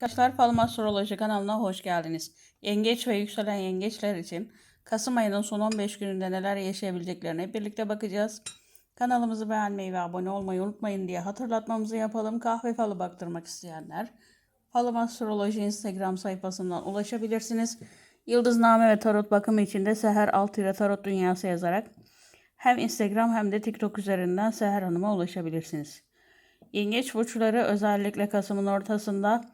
Arkadaşlar Falım Astroloji kanalına hoş geldiniz. Yengeç ve yükselen yengeçler için Kasım ayının son 15 gününde neler yaşayabileceklerine birlikte bakacağız. Kanalımızı beğenmeyi ve abone olmayı unutmayın diye hatırlatmamızı yapalım. Kahve falı baktırmak isteyenler Falım Astroloji Instagram sayfasından ulaşabilirsiniz. Yıldızname ve tarot bakımı için de Seher Altı Tarot Dünyası yazarak hem Instagram hem de TikTok üzerinden Seher Hanım'a ulaşabilirsiniz. Yengeç burçları özellikle Kasım'ın ortasında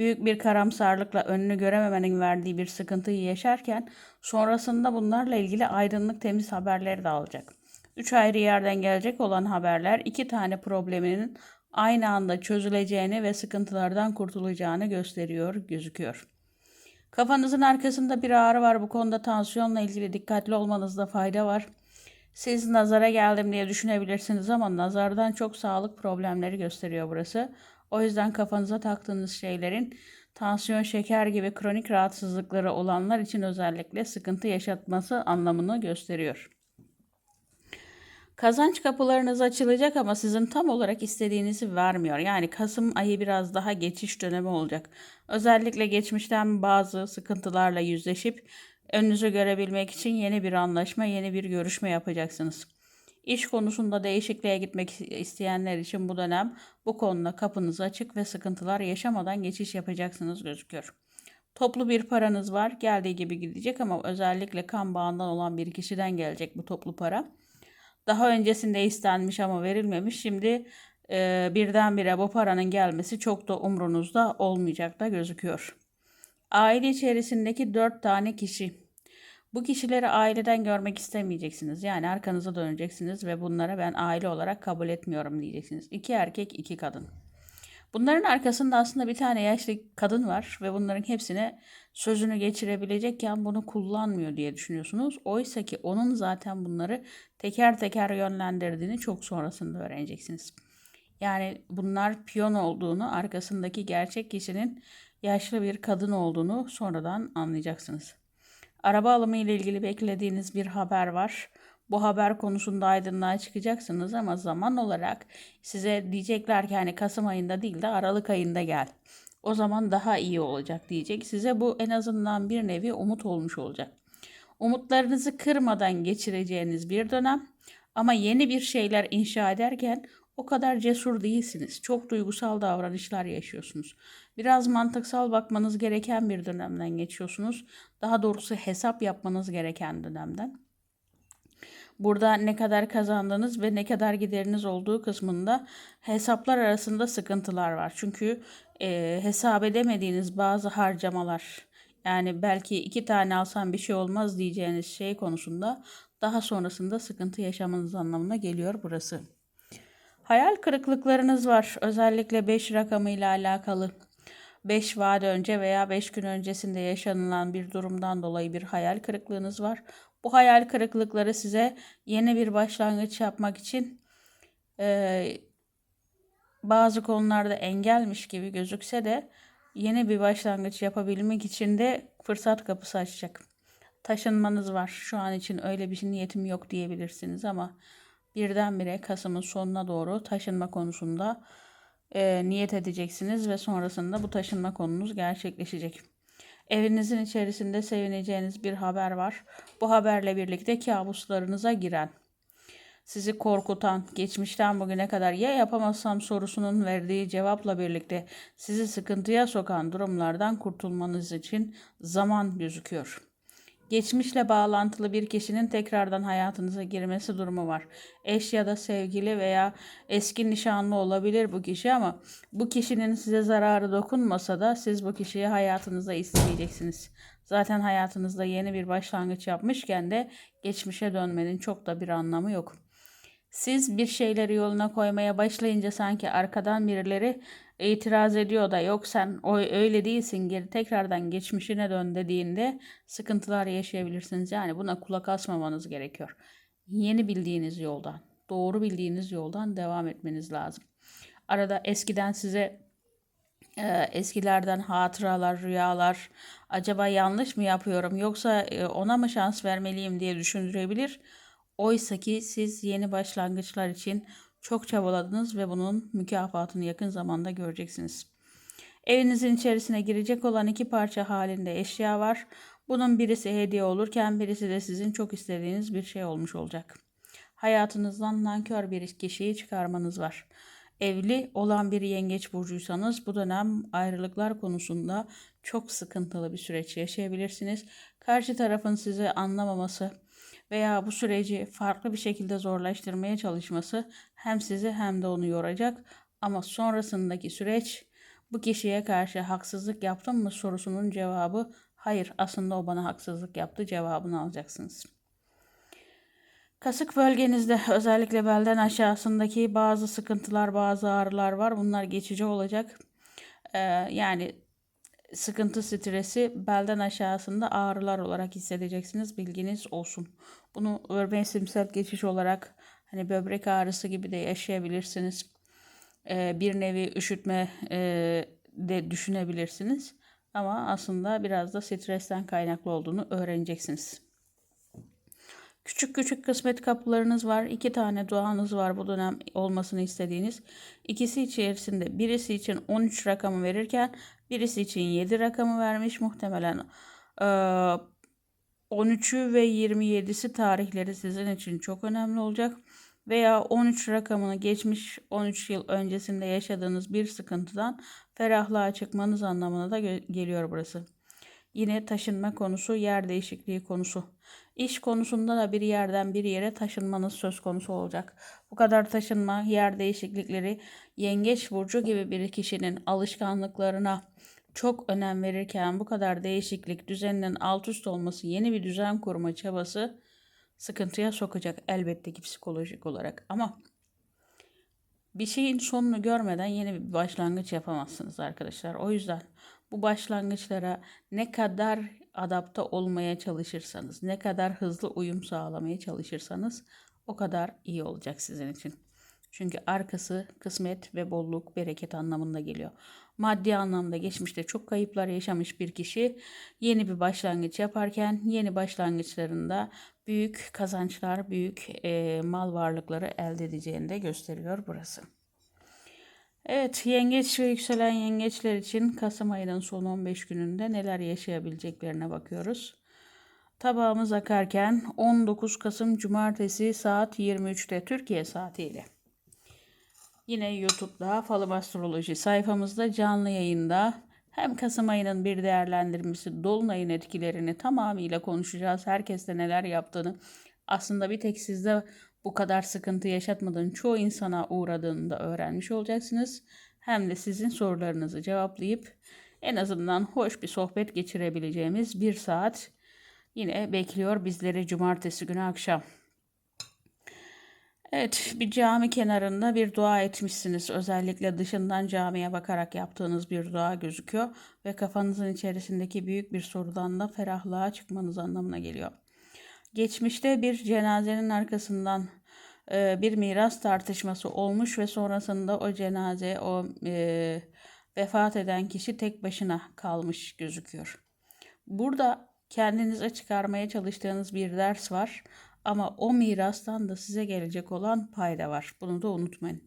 büyük bir karamsarlıkla önünü görememenin verdiği bir sıkıntıyı yaşarken sonrasında bunlarla ilgili aydınlık temiz haberleri de alacak. Üç ayrı yerden gelecek olan haberler iki tane probleminin aynı anda çözüleceğini ve sıkıntılardan kurtulacağını gösteriyor, gözüküyor. Kafanızın arkasında bir ağrı var. Bu konuda tansiyonla ilgili dikkatli olmanızda fayda var. Siz nazara geldim diye düşünebilirsiniz ama nazardan çok sağlık problemleri gösteriyor burası. O yüzden kafanıza taktığınız şeylerin tansiyon, şeker gibi kronik rahatsızlıkları olanlar için özellikle sıkıntı yaşatması anlamını gösteriyor. Kazanç kapılarınız açılacak ama sizin tam olarak istediğinizi vermiyor. Yani Kasım ayı biraz daha geçiş dönemi olacak. Özellikle geçmişten bazı sıkıntılarla yüzleşip önünüzü görebilmek için yeni bir anlaşma, yeni bir görüşme yapacaksınız. İş konusunda değişikliğe gitmek isteyenler için bu dönem bu konuda kapınız açık ve sıkıntılar yaşamadan geçiş yapacaksınız gözüküyor. Toplu bir paranız var. Geldiği gibi gidecek ama özellikle kan bağından olan bir kişiden gelecek bu toplu para. Daha öncesinde istenmiş ama verilmemiş. Şimdi e, birdenbire bu paranın gelmesi çok da umrunuzda olmayacak da gözüküyor. Aile içerisindeki dört tane kişi. Bu kişileri aileden görmek istemeyeceksiniz. Yani arkanıza döneceksiniz ve bunlara ben aile olarak kabul etmiyorum diyeceksiniz. İki erkek, iki kadın. Bunların arkasında aslında bir tane yaşlı kadın var ve bunların hepsine sözünü geçirebilecekken bunu kullanmıyor diye düşünüyorsunuz. Oysa ki onun zaten bunları teker teker yönlendirdiğini çok sonrasında öğreneceksiniz. Yani bunlar piyon olduğunu, arkasındaki gerçek kişinin yaşlı bir kadın olduğunu sonradan anlayacaksınız. Araba alımı ile ilgili beklediğiniz bir haber var. Bu haber konusunda aydınlığa çıkacaksınız ama zaman olarak size diyecekler ki hani Kasım ayında değil de Aralık ayında gel. O zaman daha iyi olacak diyecek. Size bu en azından bir nevi umut olmuş olacak. Umutlarınızı kırmadan geçireceğiniz bir dönem ama yeni bir şeyler inşa ederken o kadar cesur değilsiniz. Çok duygusal davranışlar yaşıyorsunuz. Biraz mantıksal bakmanız gereken bir dönemden geçiyorsunuz. Daha doğrusu hesap yapmanız gereken dönemden. Burada ne kadar kazandığınız ve ne kadar gideriniz olduğu kısmında hesaplar arasında sıkıntılar var. Çünkü e, hesap edemediğiniz bazı harcamalar yani belki iki tane alsam bir şey olmaz diyeceğiniz şey konusunda daha sonrasında sıkıntı yaşamanız anlamına geliyor burası. Hayal kırıklıklarınız var. Özellikle 5 rakamıyla alakalı. 5 vaat önce veya 5 gün öncesinde yaşanılan bir durumdan dolayı bir hayal kırıklığınız var. Bu hayal kırıklıkları size yeni bir başlangıç yapmak için e, bazı konularda engelmiş gibi gözükse de yeni bir başlangıç yapabilmek için de fırsat kapısı açacak. Taşınmanız var. Şu an için öyle bir niyetim yok diyebilirsiniz ama birdenbire Kasım'ın sonuna doğru taşınma konusunda e, niyet edeceksiniz ve sonrasında bu taşınma konunuz gerçekleşecek. Evinizin içerisinde sevineceğiniz bir haber var. Bu haberle birlikte kabuslarınıza giren, sizi korkutan, geçmişten bugüne kadar ya yapamazsam sorusunun verdiği cevapla birlikte sizi sıkıntıya sokan durumlardan kurtulmanız için zaman gözüküyor. Geçmişle bağlantılı bir kişinin tekrardan hayatınıza girmesi durumu var. Eş ya da sevgili veya eski nişanlı olabilir bu kişi ama bu kişinin size zararı dokunmasa da siz bu kişiyi hayatınıza isteyeceksiniz. Zaten hayatınızda yeni bir başlangıç yapmışken de geçmişe dönmenin çok da bir anlamı yok. Siz bir şeyleri yoluna koymaya başlayınca sanki arkadan birileri itiraz ediyor da yok sen o öyle değilsin geri tekrardan geçmişine dön dediğinde sıkıntılar yaşayabilirsiniz. Yani buna kulak asmamanız gerekiyor. Yeni bildiğiniz yoldan, doğru bildiğiniz yoldan devam etmeniz lazım. Arada eskiden size e, eskilerden hatıralar, rüyalar acaba yanlış mı yapıyorum yoksa e, ona mı şans vermeliyim diye düşündürebilir. Oysa ki siz yeni başlangıçlar için çok çabaladınız ve bunun mükafatını yakın zamanda göreceksiniz. Evinizin içerisine girecek olan iki parça halinde eşya var. Bunun birisi hediye olurken birisi de sizin çok istediğiniz bir şey olmuş olacak. Hayatınızdan nankör bir kişiyi çıkarmanız var. Evli olan bir yengeç burcuysanız bu dönem ayrılıklar konusunda çok sıkıntılı bir süreç yaşayabilirsiniz. Karşı tarafın sizi anlamaması veya bu süreci farklı bir şekilde zorlaştırmaya çalışması hem sizi hem de onu yoracak. Ama sonrasındaki süreç bu kişiye karşı haksızlık yaptım mı sorusunun cevabı hayır aslında o bana haksızlık yaptı cevabını alacaksınız. Kasık bölgenizde özellikle belden aşağısındaki bazı sıkıntılar, bazı ağrılar var. Bunlar geçici olacak. Ee, yani sıkıntı, stresi belden aşağısında ağrılar olarak hissedeceksiniz. Bilginiz olsun. Bunu mevsimsel geçiş olarak hani böbrek ağrısı gibi de yaşayabilirsiniz. Ee, bir nevi üşütme e, de düşünebilirsiniz. Ama aslında biraz da stresten kaynaklı olduğunu öğreneceksiniz. Küçük küçük kısmet kapılarınız var. İki tane duanız var bu dönem olmasını istediğiniz. İkisi içerisinde birisi için 13 rakamı verirken birisi için 7 rakamı vermiş. Muhtemelen 13'ü ve 27'si tarihleri sizin için çok önemli olacak. Veya 13 rakamını geçmiş 13 yıl öncesinde yaşadığınız bir sıkıntıdan ferahlığa çıkmanız anlamına da geliyor burası. Yine taşınma konusu, yer değişikliği konusu. İş konusunda da bir yerden bir yere taşınmanız söz konusu olacak. Bu kadar taşınma, yer değişiklikleri yengeç burcu gibi bir kişinin alışkanlıklarına çok önem verirken bu kadar değişiklik düzeninin alt üst olması, yeni bir düzen kurma çabası sıkıntıya sokacak elbette ki psikolojik olarak. Ama bir şeyin sonunu görmeden yeni bir başlangıç yapamazsınız arkadaşlar. O yüzden bu başlangıçlara ne kadar adapte olmaya çalışırsanız, ne kadar hızlı uyum sağlamaya çalışırsanız o kadar iyi olacak sizin için. Çünkü arkası kısmet ve bolluk, bereket anlamında geliyor. Maddi anlamda geçmişte çok kayıplar yaşamış bir kişi yeni bir başlangıç yaparken yeni başlangıçlarında büyük kazançlar, büyük e, mal varlıkları elde edeceğini de gösteriyor burası. Evet, yengeç ve yükselen yengeçler için Kasım ayının son 15 gününde neler yaşayabileceklerine bakıyoruz. Tabağımız akarken 19 Kasım Cumartesi saat 23'te Türkiye saatiyle. Yine YouTube'da Falım Astroloji sayfamızda canlı yayında hem Kasım ayının bir değerlendirmesi, Dolunay'ın etkilerini tamamıyla konuşacağız. Herkeste neler yaptığını. Aslında bir tek sizde bu kadar sıkıntı yaşatmadığın çoğu insana uğradığını da öğrenmiş olacaksınız. Hem de sizin sorularınızı cevaplayıp en azından hoş bir sohbet geçirebileceğimiz bir saat yine bekliyor bizleri cumartesi günü akşam. Evet, bir cami kenarında bir dua etmişsiniz. Özellikle dışından camiye bakarak yaptığınız bir dua gözüküyor ve kafanızın içerisindeki büyük bir sorudan da ferahlığa çıkmanız anlamına geliyor. Geçmişte bir cenazenin arkasından e, bir miras tartışması olmuş ve sonrasında o cenaze, o e, vefat eden kişi tek başına kalmış gözüküyor. Burada kendinize çıkarmaya çalıştığınız bir ders var ama o mirastan da size gelecek olan payda var. Bunu da unutmayın.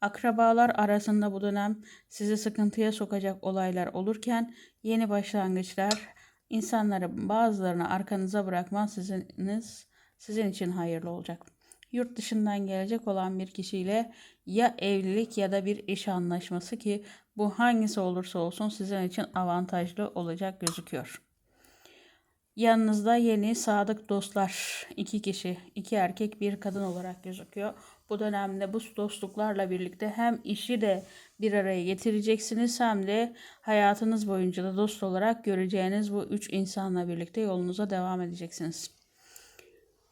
Akrabalar arasında bu dönem sizi sıkıntıya sokacak olaylar olurken yeni başlangıçlar, insanları bazılarını arkanıza bırakmaz siziniz, sizin için hayırlı olacak. Yurt dışından gelecek olan bir kişiyle ya evlilik ya da bir iş anlaşması ki bu hangisi olursa olsun sizin için avantajlı olacak gözüküyor. Yanınızda yeni sadık dostlar, iki kişi, iki erkek, bir kadın olarak gözüküyor. Bu dönemde bu dostluklarla birlikte hem işi de bir araya getireceksiniz hem de hayatınız boyunca da dost olarak göreceğiniz bu üç insanla birlikte yolunuza devam edeceksiniz.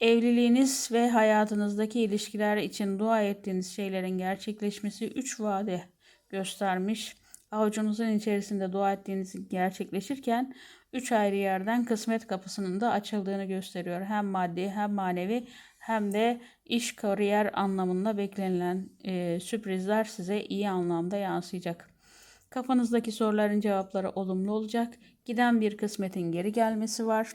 Evliliğiniz ve hayatınızdaki ilişkiler için dua ettiğiniz şeylerin gerçekleşmesi üç vade göstermiş. Avucunuzun içerisinde dua ettiğiniz gerçekleşirken üç ayrı yerden kısmet kapısının da açıldığını gösteriyor. Hem maddi hem manevi hem de iş kariyer anlamında beklenilen e, sürprizler size iyi anlamda yansıyacak. Kafanızdaki soruların cevapları olumlu olacak. Giden bir kısmetin geri gelmesi var.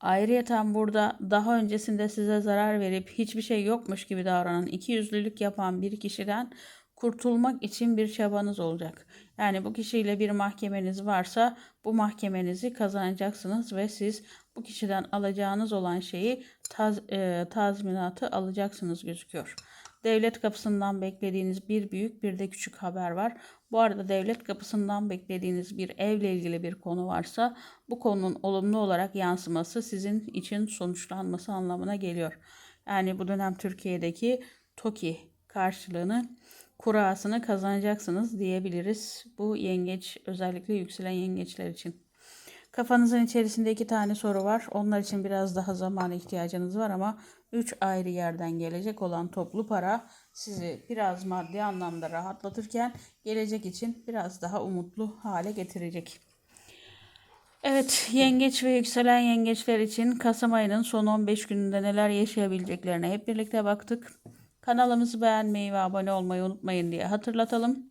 Ayrıyeten burada daha öncesinde size zarar verip hiçbir şey yokmuş gibi davranan, iki yüzlülük yapan bir kişiden kurtulmak için bir çabanız olacak. Yani bu kişiyle bir mahkemeniz varsa bu mahkemenizi kazanacaksınız ve siz bu kişiden alacağınız olan şeyi taz, e, tazminatı alacaksınız gözüküyor. Devlet kapısından beklediğiniz bir büyük bir de küçük haber var. Bu arada devlet kapısından beklediğiniz bir evle ilgili bir konu varsa bu konunun olumlu olarak yansıması sizin için sonuçlanması anlamına geliyor. Yani bu dönem Türkiye'deki TOKİ karşılığını kurasını kazanacaksınız diyebiliriz. Bu yengeç özellikle yükselen yengeçler için. Kafanızın içerisinde iki tane soru var. Onlar için biraz daha zamana ihtiyacınız var ama üç ayrı yerden gelecek olan toplu para sizi biraz maddi anlamda rahatlatırken gelecek için biraz daha umutlu hale getirecek. Evet, yengeç ve yükselen yengeçler için Kasım ayının son 15 gününde neler yaşayabileceklerine hep birlikte baktık. Kanalımızı beğenmeyi ve abone olmayı unutmayın diye hatırlatalım.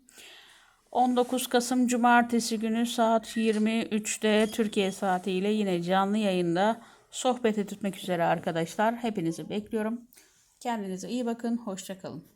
19 Kasım Cumartesi günü saat 23'te Türkiye saatiyle yine canlı yayında sohbet etmek üzere arkadaşlar. Hepinizi bekliyorum. Kendinize iyi bakın. Hoşçakalın.